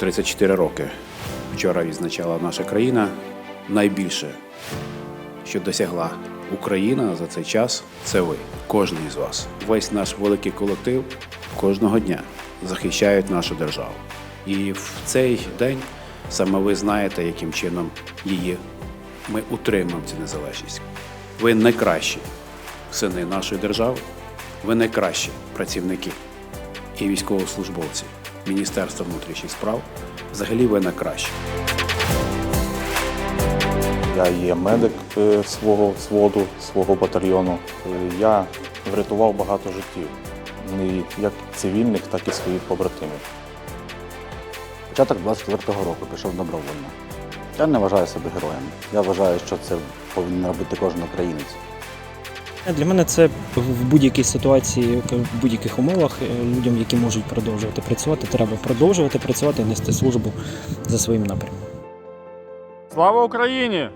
34 роки. Вчора відзначала наша країна найбільше, що досягла Україна за цей час. Це ви, кожен із вас. Весь наш великий колектив кожного дня захищають нашу державу. І в цей день саме ви знаєте, яким чином її ми утримуємо цю незалежність. Ви найкращі сини нашої держави, ви найкращі працівники і військовослужбовці Міністерства внутрішніх справ. Взагалі ви найкращі. Я є медик е, свого взводу, свого батальйону. Е, Я врятував багато життів, не як цивільних, так і своїх побратимів. Початок 24-го року пішов добровольно. Я не вважаю себе героєм. Я вважаю, що це повинен робити кожен українець. Для мене це в будь-якій ситуації, в будь-яких умовах е, людям, які можуть продовжувати працювати, треба продовжувати працювати і нести службу за своїм напрямом. Слава Україні!